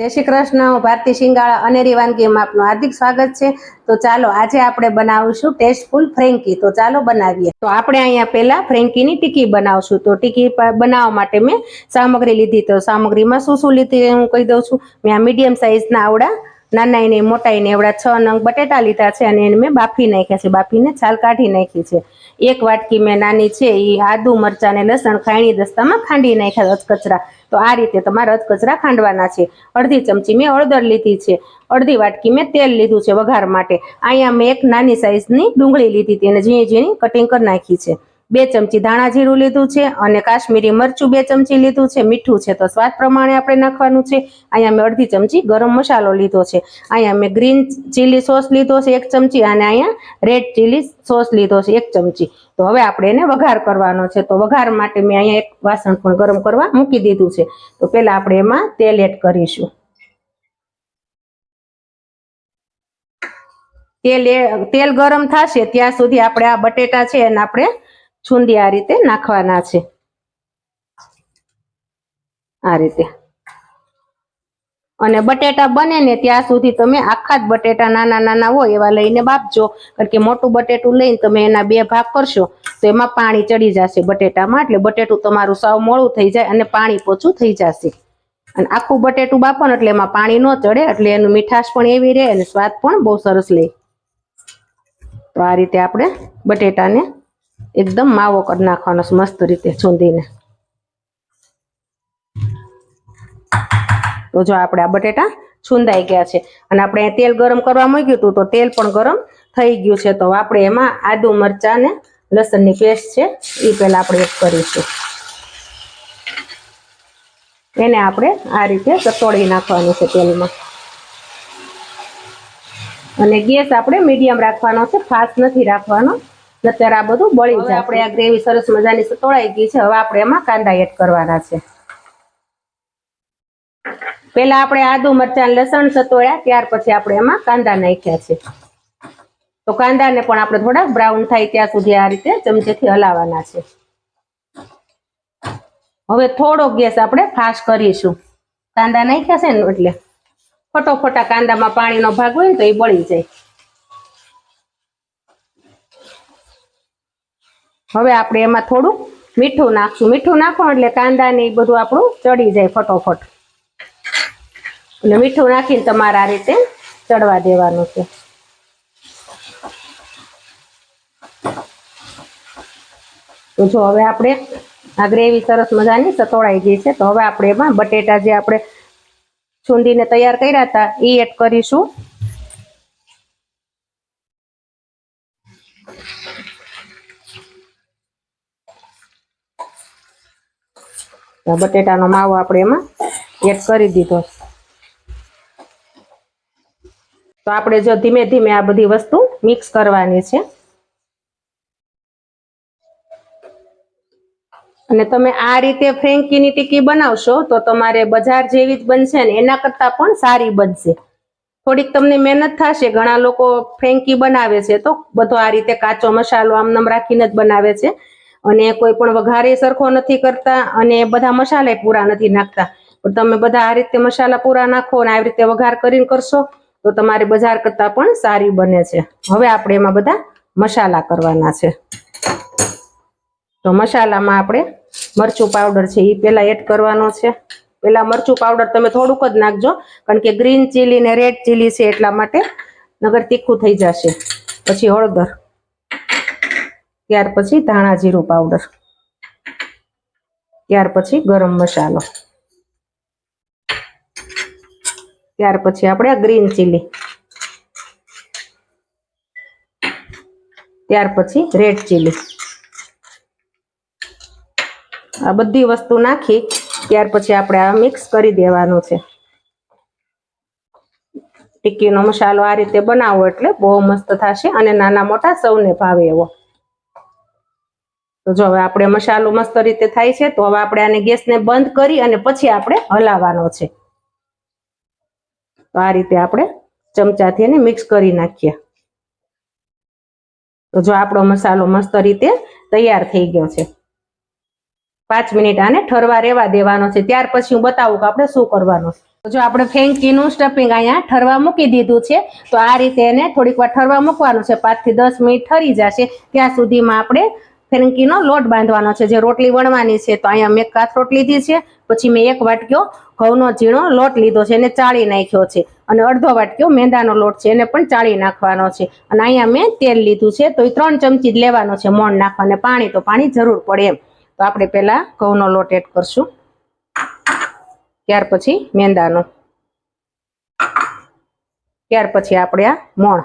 જય શ્રી કૃષ્ણ ભારતી શિંગાળા અનેરી વાનગીમાં આપનું હાર્દિક સ્વાગત છે. તો ચાલો, આજે આપણે બનાવીશું ટેસ્ટફુલ ફ્રેન્કી. તો ચાલો બનાવીએ. તો આપણે અહીંયા પહેલા ફ્રેન્કીની ટીકી બનાવશું. તો ટીકી બનાવવા માટે મેં સામગ્રી લીધી. તો સામગ્રીમાં શું શું લીધી હું કહી દઉં છું. મેં આ મીડિયમ સાઇઝના આવડા, નાના એને, મોટા એને, એવડા છ નંગ બટેટા લીધા છે અને એને મેં બાફી નાખ્યા છે. બાફીને છાલ કાઢી નાખી છે. એક વાટકી મેં નાની છે એ આદુ મરચાં ને લસણ ખાયણી દસ્તામાં ખાંડી નાખ્યા અધકચરા. તો આ રીતે તમારે અધકચરા ખાંડવાના છે. અડધી ચમચી મેં હળદર લીધી છે. અડધી વાટકી મેં તેલ લીધું છે વઘાર માટે. અહીંયા મેં એક નાની સાઈઝની ડુંગળી લીધી હતી અને ઝીણી ઝીણી કટિંગ કરી નાખી છે. બે ચમચી ધાણા જીરું લીધું છે અને કાશ્મીરી મરચું બે ચમચી લીધું છે, મીઠું છે તો સ્વાદ પ્રમાણે આપણે નાખવાનું છે. અહીંયા મેં અડધી ચમચી ગરમ મસાલો લીધો છે. અહીંયા મેં ગ્રીન ચીલી સોસ લીધો છે એક ચમચી અને અહીંયા રેડ ચીલી સોસ લીધો છે એક ચમચી. તો હવે આપણે એને વઘાર કરવાનો છે. તો વઘાર માટે મેં અહીંયા એક વાસણ પણ ગરમ કરવા મૂકી દીધું છે. તો પહેલાં આપણે એમાં તેલ એડ કરીશું. તેલ એ, તેલ ગરમ થશે ત્યાં સુધી આપણે આ બટેટા છે એને આપણે છુંદી આ રીતે નાખવાના છે. આ રીતે. અને બટેટા બને ને ત્યાં સુધી તમે આખા જ બટેટા નાના નાના હોય એવા લઈને બાફજો. કારણ કે મોટું બટેટું લઈને તમે એના બે ભાગ કરશો, તો એમાં પાણી ચડી જશે બટેટામાં. એટલે બટેટું તમારું સાવ મોડું થઈ જાય અને પાણી પોચું થઈ જશે. અને આખું બટેટું બાફો એટલે એમાં પાણી ન ચડે, એટલે એનું મીઠાશ પણ એવી રહે અને સ્વાદ પણ બહુ સરસ લે. તો આ રીતે આપણે બટેટાને એકદમ માવો કરી નાખવાનો મસ્ત રીતે છૂંદીને. તો જો આપણે આ બટેટા છૂંદાઈ ગયા છે. અને આપણે તેલ ગરમ કરવા મૂક્યું હતું, તો તેલ પણ ગરમ થઈ ગયું છે. તો આપણે એમાં આદુ મરચા ને લસણની પેસ્ટ છે એ પેલા આપણે કરીશું. એને આપણે આ રીતે સતોડી નાખવાનું છે તેલમાં. અને ગેસ આપણે મીડિયમ રાખવાનો છે ફાસ્ટ નથી રાખવાનો. નતર આ બધું બળી જાય આપણે આ ગ્રેવી સરસ મજાની સતોળાઈ ગઈ છે. હવે આપણે એમાં કાંદા એડ કરવાના છે. પેલા આપણે આદુ મરચાં લસણ સતોળ્યા ત્યાર પછી આપણે એમાં કાંદા નાખ્યા છે. તો કાંદાને પણ આપણે થોડા બ્રાઉન થાય ત્યાં સુધી આ રીતે ચમચેથી હલાવવાના છે. હવે થોડો ગેસ આપણે ફાસ્ટ કરીશું. કાંદા નાખ્યા છે ને એટલે ફટોફટા કાંદામાં પાણીનો ભાગ હોય તો એ બળી જાય. હવે આપણે એમાં થોડું મીઠું નાખશું. મીઠું નાખો એટલે કાંદા ને એ બધું આપણું ચડી જાય ફટોફટ. એટલે મીઠું નાખીને તમારે આ રીતે ચડવા દેવાનું છે. તો જો હવે આપણે આ ગ્રેવી સરસ મજાની સતોળાઈ ગઈ છે. તો હવે આપણે એમાં બટેટા જે આપણે છૂંદીને તૈયાર કર્યા હતા એ એડ કરીશું. બટેટાનો માવો આપણે એમાં એડ કરી દીધો. તો આપણે જો ધીમે ધીમે આ બધી વસ્તુ મિક્સ કરવાની છે. અને તમે આ રીતે ફ્રેન્કીની ટીકી બનાવશો તો તમારે બજાર જેવી જ બનશે ને એના કરતાં પણ સારી બનશે. થોડીક તમને મહેનત થશે, ઘણા લોકો ફ્રેન્કી બનાવે છે તો બધો આ રીતે કાચો મસાલો આમનામ રાખીને જ બનાવે છે. અને કોઈ પણ વઘારે સરખો નથી કરતા અને બધા મસાલા પૂરા નથી નાખતા. પણ તમે બધા આ રીતે મસાલા પૂરા નાખો અને આવી રીતે વઘાર કરીને કરશો, તો તમારે બજાર કરતાં પણ સારી બને છે. હવે આપણે એમાં બધા મસાલા કરવાના છે. તો મસાલામાં આપણે મરચું પાવડર છે એ પેલા એડ કરવાનો છે. પેલા મરચું પાવડર તમે થોડુંક જ નાખજો, કારણ કે ગ્રીન ચીલી ને રેડ ચીલી છે એટલા માટે નગર તીખું થઈ જશે. પછી હળદર. ત્યાર પછી ધાણા જીરું પાવડર ત્યાર પછી ગરમ મસાલો. ત્યાર પછી આપણે ગ્રીન ચીલી ત્યાર પછી રેડ ચીલી આ બધી વસ્તુ નાખી, ત્યાર પછી આપણે આ મિક્સ કરી દેવાનું છે. ટિક્કીનો મસાલો આ રીતે બનાવો એટલે બહુ મસ્ત થશે અને નાના મોટા સૌને ભાવે એવો. તો જો હવે આપણે મસાલો મસ્ત રીતે થાય છે, તો હવે આપણે આને ગેસને બંધ કરી અને પછી આપણે હલાવવાનો છે. તો આ રીતે આપણે ચમચાથી એને મિક્સ કરી નાખીએ. તો જો આપણો મસાલો મસ્ત રીતે તૈયાર થઈ ગયો છે. પાંચ મિનિટ આને ઠરવા રહેવા દેવાનો છે. ત્યાર પછી હું બતાવું કે આપણે શું કરવાનું જો આપણે ફેંકીનું સ્ટફિંગ અહીંયા ઠરવા મૂકી દીધું છે, તો આ રીતે એને થોડીક વાર ઠરવા મૂકવાનું છે. પાંચથી દસ મિનિટ ઠરી જશે. ત્યાં સુધીમાં આપણે ફેંકીનો લોટ બાંધવાનો છે. જે રોટલી વણવાની છે તો અહીંયા મેં કાથ રોટ લીધી છે. પછી મેં એક વાટક્યો ઘઉંનો ઝીણો લોટ લીધો છે. એને ચાળી નાખ્યો છે. અને અડધો વાટક્યો મેંદાનો લોટ છે. એને પણ ચાળી નાખવાનો છે. અને અહીંયા મેં તેલ લીધું છે. તો એ ત્રણ ચમચી જ લેવાનો છે મોણ નાખવાને પાણી તો પાણી જરૂર પડે એમ. તો આપણે પહેલાં ઘઉંનો લોટ એડ કરશું. ત્યાર પછી મેંદાનો. ત્યાર પછી આપણે આ મોણ.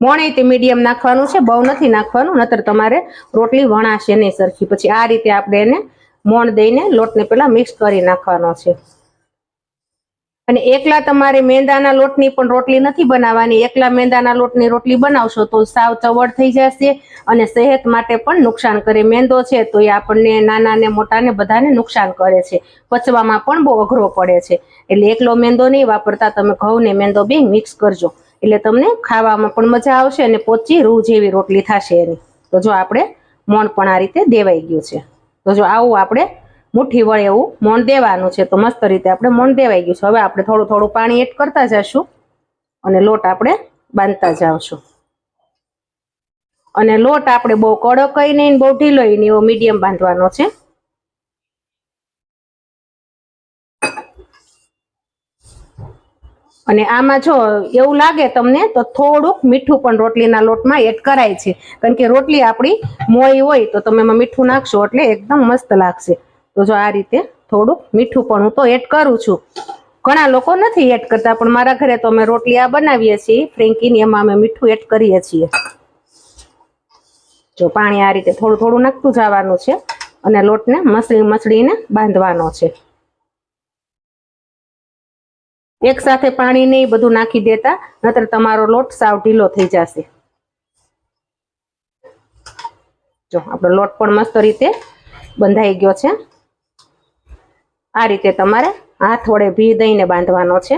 મોણ તે મીડિયમ નાખવાનું છે, બહુ નથી નાખવાનું, નતર તમારે રોટલી વણાશે નહીં સરખી. પછી આ રીતે આપણે એને મોણ દઈને લોટને પેલા મિક્સ કરી નાખવાનો છે. અને એકલા તમારે મેંદાના લોટની પણ રોટલી નથી બનાવવાની. એકલા મેંદાના લોટની રોટલી બનાવશો તો સાવ ચવડ થઈ જશે અને સેહત માટે પણ નુકસાન કરે. મેંદો છે તો એ આપણને નાના ને મોટાને બધાને નુકસાન કરે છે. પચવામાં પણ બહુ અઘરો પડે છે. એટલે એકલો મેંદો નહીં વાપરતા. તમે ઘઉં ને મેંદો બે મિક્સ કરજો. એટલે તમને ખાવામાં પણ મજા આવશે અને પોચી રૂ જેવી રોટલી થશે એની. તો જો આપણે મોણ પણ આ રીતે દેવાઈ ગયું છે. તો જો આવું આપણે મુઠ્ઠી વળે એવું મોણ દેવાનું છે. તો મસ્ત રીતે આપણે મોણ દેવાઈ ગયું છે. હવે આપણે થોડું થોડું પાણી એડ કરતા જશું અને લોટ આપણે બાંધતા જાવશું અને લોટ આપણે બહુ કડક નહીં બહુ ઢીલો નહીં એવો મીડિયમ બાંધવાનો છે. અને આમાં જો એવું લાગે તમને, તો થોડુંક મીઠું પણ રોટલીના લોટમાં એડ કરાય છે. કારણ કે રોટલી આપણી મોળી હોય તો તમે એમાં મીઠું નાખશો એટલે એકદમ મસ્ત લાગશે. તો જો આ રીતે થોડુંક મીઠું પણ હું તો એડ કરું છું. ઘણા લોકો નથી એડ કરતા, પણ મારા ઘરે તો અમે રોટલી આ બનાવીએ છીએ, ફ્રેન્કીની એમાં અમે મીઠું એડ કરીએ છીએ. જો પાણી આ રીતે થોડું થોડું નાખતું જવાનું છે અને લોટને મસળી મસળીને બાંધવાનો છે. એક સાથે પાણી નહીં, બધું નાખી દેતા નતર તમારો લોટ સાવ ઢીલો થઈ જશે. જો, આપણો લોટ પણ મસ્ત રીતે બંધાઈ ગયો છે. આ રીતે તમારે હાથ વડે ભી દઈને બાંધવાનો છે.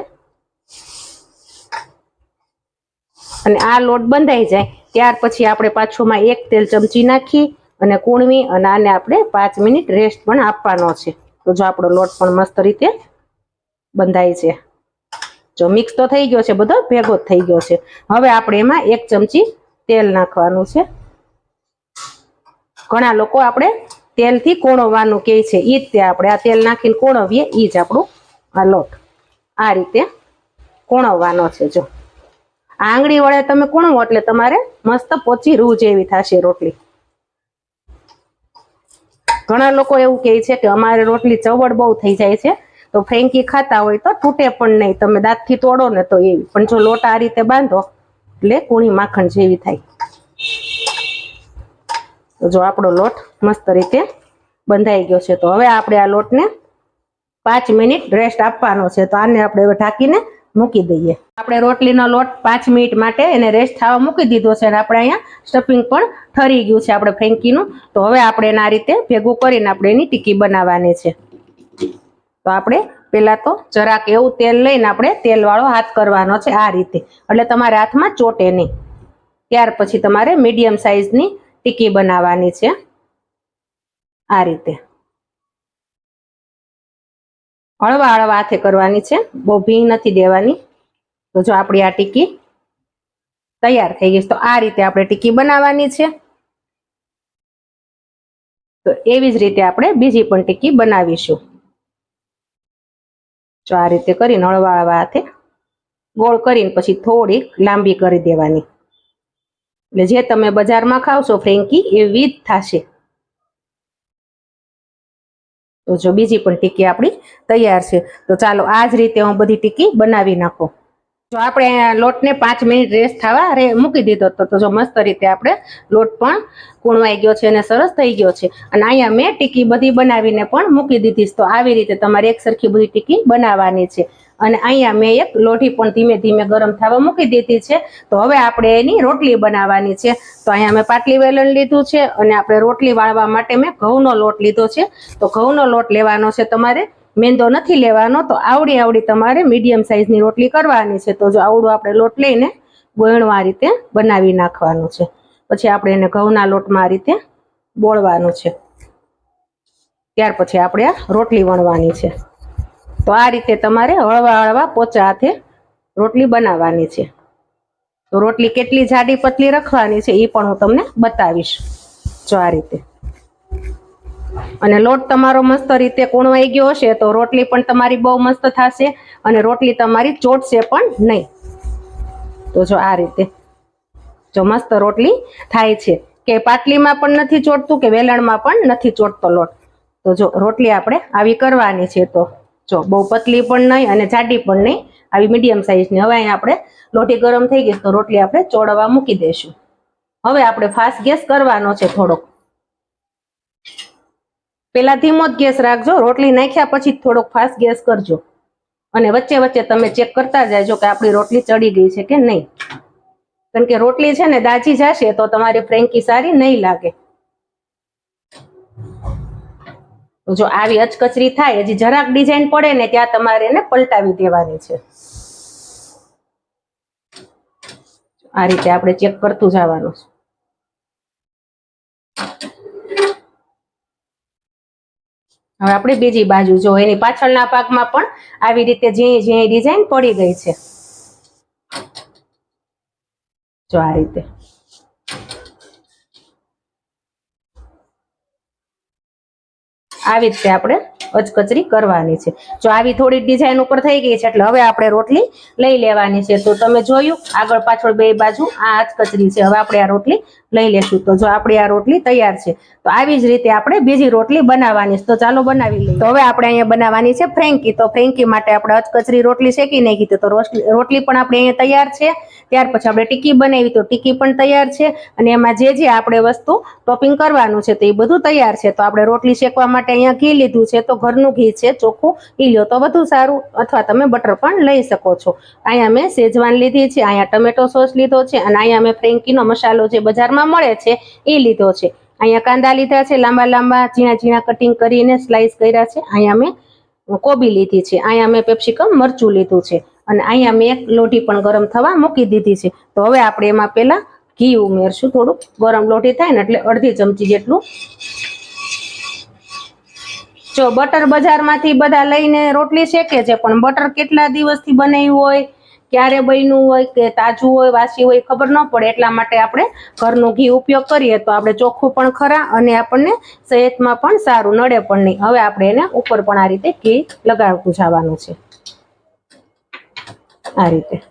અને આ લોટ બંધાઈ જાય, ત્યાર પછી આપણે પાછુંમાં એક તેલ ચમચી નાખી અને કૂણવી અને આને આપણે પાંચ મિનિટ રેસ્ટ પણ આપવાનો છે. તો જો આપણો લોટ પણ મસ્ત રીતે બંધાય છે. જો મિક્સ તો થઈ ગયો છે બધો, ભેગો થઈ ગયો છે. હવે આપણે એમાં એક ચમચી તેલ નાખવાનું છે. ઘણા લોકો આપણે તેલથી કોણવવાનું કહે છે. એ જ તે આપણે આ તેલ નાખીને કોણવીએ એ જ આપણું આ લોટ. આ રીતે કોણવવાનો છે, જો. આંગળી વડે તમે કોણવો એટલે તમારે મસ્ત પોચી રૂ જેવી થશે રોટલી. ઘણા લોકો એવું કહે છે કે અમારે રોટલી ચવડ બહુ થઈ જાય છે. તો ફ્રેન્કી ખાતા હોય તો તૂટે પણ નહીં. તમે દાંતથી તોડો ને તો એવી. પણ જો લોટ આ રીતે બાંધો, એટલે કુણી માખણ જેવી થાય. તો જો આપણો લોટ મસ્ત રીતે બંધાઈ ગયો છે. તો હવે આપણે આ લોટને પાંચ મિનિટ રેસ્ટ આપવાનો છે. તો આને આપણે હવે ઢાંકીને મૂકી દઈએ. આપણે રોટલીનો લોટ પાંચ મિનિટ માટે એને રેસ્ટ થવા મૂકી દીધો છે અને આપણે અહીંયા સ્ટફિંગ પણ ઠરી ગયું છે આપણે ફ્રેન્કીનું તો હવે આપણે એના રીતે ભેગું કરીને આપણે એની ટીકી બનાવવાની છે. તો આપણે પેલા તો જરાક એવું તેલ લઈને આપણે તેલવાળો હાથ કરવાનો છે આ રીતે. એટલે તમારા હાથમાં ચોટે નહીં. ત્યાર પછી તમારે મીડિયમ સાઈઝની ટીકી બનાવવાની છે. આ રીતે. હળવા હળવા હાથે કરવાની છે. બહુ ભી નથી દેવાની. તો જો આપણી આ ટીકી તૈયાર થઈ ગઈ તો આ રીતે આપણે ટીકી બનાવવાની છે. તો એવી જ રીતે આપણે બીજી પણ ટીકી બનાવીશું. જો આ રીતે કરીને હળવા હળવા હાથે ગોળ કરીને પછી થોડીક લાંબી કરી દેવાની. એટલે જે તમે બજારમાં ખાવશો ફ્રેન્કી એવી જ થશે. તો જો બીજી પણ ટીકી આપણી તૈયાર છે. તો ચાલો આ જ રીતે હું બધી ટીકી બનાવી નાખો. જો આપણે લોટને પાંચ મિનિટ રેસ્ટ થવા રે મૂકી દીધો હતો તો જો મસ્ત રીતે આપણે લોટ પણ કૂણવાઈ ગયો છે અને સરસ થઈ ગયો છે. અને અહીંયા મેં ટીકી બધી બનાવીને પણ મૂકી દીધી તો આવી રીતે તમારે એક સરખી બધી ટીકી બનાવવાની છે. અને અહીંયા મેં એક લોઢી પણ ધીમે ધીમે ગરમ થવા મૂકી દીધી છે. તો હવે આપણે એની રોટલી બનાવવાની છે. તો અહીંયા મેં પાટલી વેલણ લીધું છે અને આપણે રોટલી વાળવા માટે મેં ઘઉંનો લોટ લીધો છે. તો ઘઉંનો લોટ લેવાનો છે તમારે મેંદો નથી લેવાનો, તો આવડી આવડી તમારે મીડિયમ સાઈઝની રોટલી કરવાની છે. તો જો આવડું આપણે લોટ લઈને ગોયણું આ રીતે બનાવી નાખવાનું છે. પછી આપણે એને ઘઉંના લોટમાં આ રીતે બોળવાનું છે. ત્યાર પછી આપણે આ રોટલી વણવાની છે. તો આ રીતે તમારે હળવા હળવા પોચા હાથે રોટલી બનાવવાની છે. તો રોટલી કેટલી જાડી પતલી રાખવાની છે એ પણ હું તમને બતાવીશ. જો આ રીતે. અને લોટ તમારો મસ્ત રીતે કૂણવાઈ ગયો હશે તો રોટલી પણ તમારી બહુ મસ્ત થશે અને રોટલી તમારી ચોટશે પણ નહીં. તો જો આ રીતે. જો મસ્ત રોટલી થાય છે. કે પાટલીમાં પણ નથી ચોટતું કે વેલણમાં પણ નથી ચોટતો લોટ. તો જો રોટલી આપણે આવી કરવાની છે તો જો બહુ પતલી પણ નહીં અને જાડી પણ નહીં. આવી મીડિયમ સાઇઝની હવે અહીંયા આપણે લોટી ગરમ થઈ ગઈ તો રોટલી આપણે ચોળવા મૂકી દઈશું હવે આપણે ફાસ્ટ ગેસ કરવાનો છે થોડોક. પેલા ધીમો જ ગેસ રાખજો, રોટલી નાખ્યા પછી થોડોક ફાસ્ટ ગેસ કરજો. અને વચ્ચે વચ્ચે તમે ચેક કરતા જાયજો કે આપણી રોટલી ચડી ગઈ છે કે નહીં. કારણ કે રોટલી છે ને દાજી જશે તો તમારી ફ્રેન્કી સારી નહીં લાગે. જો આવી અચકચરી થાય, હજી જરાક ડિઝાઇન પડે ને ત્યાં તમારે એને પલટાવી દેવાની છે. આ રીતે આપણે ચેક કરતું જવાનું છે. હવે આપણે બીજી બાજુ જો એની પાછળના ભાગમાં પણ આવી રીતે ઝીણી ઝીણી ડિઝાઇન પડી ગઈ છે. જો આ રીતે. આવી રીતે આપણે અચકચરી કરવાની છે. જો આવી થોડી ડિઝાઇન ઉપર થઈ ગઈ છે એટલે હવે આપણે રોટલી લઈ લેવાની છે. તો તમે જોયું, આગળ પાછળ બે બાજુ આ અચકચરી છે. હવે આપણે આ રોટલી લઈ લેશું. તો જો આપણી આ રોટલી તૈયાર છે, તો આવી જ રીતે આપણે બીજી રોટલી બનાવવાની છે. તો ચાલો બનાવી લઈએ. તો હવે આપણે અહીંયા બનાવવાની છે ફ્રેન્કી. તો ફ્રેન્કી માટે આપણે અચકચરી રોટલી શેકી નાખી તો રોટલી પણ આપણે અહીંયા તૈયાર છે. ત્યાર પછી આપણે ટીકી બનાવી. તો ટીકી પણ તૈયાર છે. અને એમાં જે જે આપણે વસ્તુ ટોપિંગ કરવાનું છે તો એ બધું તૈયાર છે. તો આપણે રોટલી શેકવા માટે અહીંયા ઘી લીધું છે. તો ઘરનું ઘી છે, ચોખ્ખું એ લ્યો. તો વધુ સારું. અથવા તમે બટર પણ લઈ શકો છો. અહીંયા મેં શેજવાન લીધી છે, અહીંયા ટમેટો સોસ લીધો છે, અને અહીંયા મેં ફ્રેન્કીનો મસાલો જે બજારમાં મળે છે એ લીધો છે. અહીંયા કાંદા લીધા છે, લાંબા લાંબા, ઝીણા ઝીણા કટિંગ કરીને સ્લાઈસ કર્યા છે. અહીંયા મેં કોબી લીધી છે. અહીંયા મેં પેપ્સિકમ મરચું લીધું છે. અને અહીંયા મેં એક લોટી પણ ગરમ થવા મૂકી દીધી છે. તો હવે આપણે એમાં પહેલાં ઘી ઉમેરશું થોડુંક. ગરમ લોટી થાય ને એટલે અડધી ચમચી જેટલું જો બટર બજારમાંથી બધા લઈને રોટલી શેકે છે, પણ બટર કેટલા દિવસથી બનાવ્યું હોય, ક્યારે બન્યું હોય, કે તાજું હોય, વાસી હોય ખબર ન પડે. એટલા માટે આપણે ઘરનું ઘી ઉપયોગ કરીએ તો આપણે ચોખ્ખું પણ ખરા અને આપણને સહેતમાં પણ સારું, નડે પણ નહીં. હવે આપણે એને ઉપર પણ આ રીતે ઘી લગાવતું જવાનું છે. આ રીતે.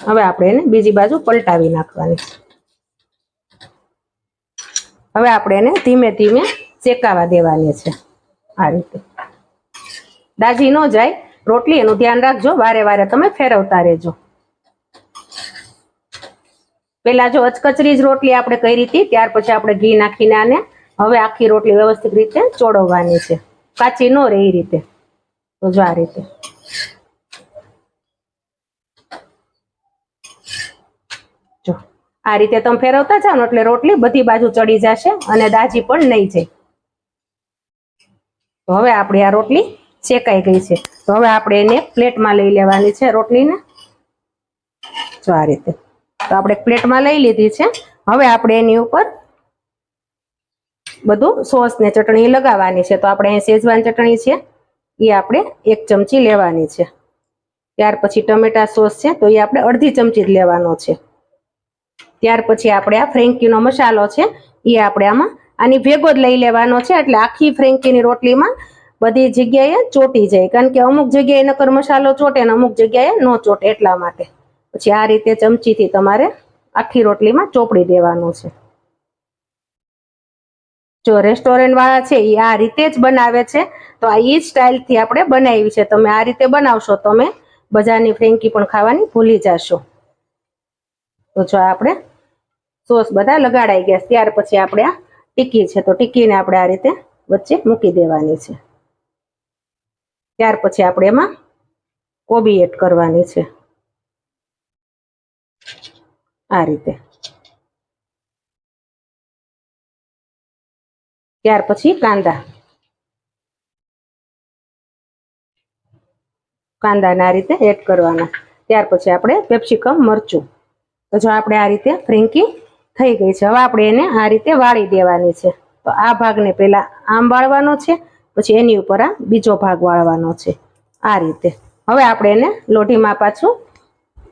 હવે આપણે એને બીજી બાજુ પલટાવી નાખવાની. હવે આપણે એને ધીમે ધીમે શેકાવા દેવાની છે. આ રીતે. દાજી ન જાય. રોટલી એનું ધ્યાન રાખજો. વારે વારે તમે ફેરવતા રહેજો. પેલા જો અચકચરી જ રોટલી આપણે કરી હતી, ત્યાર પછી આપણે ઘી નાખીને આને હવે આખી રોટલી વ્યવસ્થિત રીતે ચોળવવાની છે. કાચી ન રહે એ રીતે. તો જો આ રીતે. જો. આ રીતે તમે ફેરવતા જાઓ એટલે રોટલી બધી બાજુ ચડી જશે અને દાજી પણ નહીં જાય. તો હવે આપણી આ રોટલી શેકાઈ ગઈ છે. તો હવે આપણે એને પ્લેટમાં લઈ લેવાની છે રોટલીને. જો આ રીતે. તો આપણે પ્લેટમાં લઈ લીધી છે. હવે આપણે એની ઉપર બધું સોસ ને ચટણી લગાવવાની છે. તો આપણે અહીં શેજવાન ચટણી છે. એ આપણે એક ચમચી લેવાની છે. ત્યાર પછી ટમેટા સોસ છે. તો એ આપણે અડધી ચમચી જ લેવાનો છે. ત્યાર પછી આપણે આ ફ્રેન્કીનો મસાલો છે. એ આપણે આમાં આની ભેગો જ લઈ લેવાનો છે. એટલે આખી ફ્રેન્કીની રોટલીમાં બધી જગ્યાએ ચોટી જાય. કારણ કે અમુક જગ્યાએ નકર મસાલો ચોટે અને અમુક જગ્યાએ ન ચોટે એટલા માટે. પછી આ રીતે ચમચીથી તમારે આખી રોટલીમાં ચોપડી દેવાનું છે. જો રેસ્ટોરન્ટ વાળા છે એ આ રીતે જ બનાવે છે, તો આ એ સ્ટાઇલથી આપણે બનાવી છે. તમે આ રીતે બનાવશો, તમે બજારની ફ્રેન્કી પણ ખાવાની ભૂલી જશો. તો જો આપણે સોસ બધા લગાડાઈ ગયા ત્યાર પછી આપણે આ ટીકી છે તો ટીકીને આપણે આ રીતે વચ્ચે મૂકી દેવાની છે. ત્યાર પછી આપણે એમાં કોબી એડ કરવાની છે. આ રીતે. ત્યાર પછી કાંદા. કાંદાને આ રીતે એડ કરવાના. ત્યાર પછી આપણે કેપ્સિકમ મરચું. તો જો આપણે આ રીતે ફ્રેન્કી થઈ ગઈ છે. હવે આપણે એને આ રીતે વાળી દેવાની છે. તો આ ભાગને પહેલા આમ વાળવાનો છે, પછી એની ઉપર આ બીજો ભાગ વાળવાનો છે. આ રીતે. હવે આપણે એને લોઢીમાં પાછું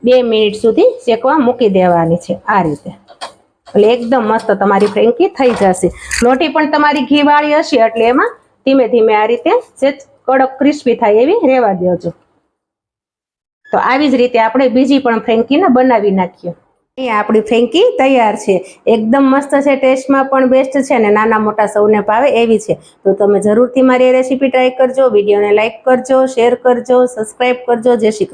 બે મિનિટ સુધી શેકવા મૂકી દેવાની છે. આ રીતે. એટલે એકદમ મસ્ત તમારી ફ્રેન્કી થઈ જશે. લોટી પણ તમારી ઘીવાળી હશે, એટલે એમાં ધીમે ધીમે આ રીતે સેજ કડક ક્રિસ્પી થાય એવી રહેવા દેજો. તો આવી જ રીતે આપણે બીજી પણ ફ્રેન્કીને બનાવી નાખીએ. આપણી ફ્રેન્કી તૈયાર છે. એકદમ મસ્ત છે, ટેસ્ટમાં પણ બેસ્ટ છે અને નાના મોટા સૌને ભાવે એવી છે. તો તમે જરૂરથી મારી રેસીપી ટ્રાય કરજો, વિડીયોને લાઇક કરજો શેર કરજો સબસ્ક્રાઈબ કરજો. જય શ્રી કૃષ્ણ.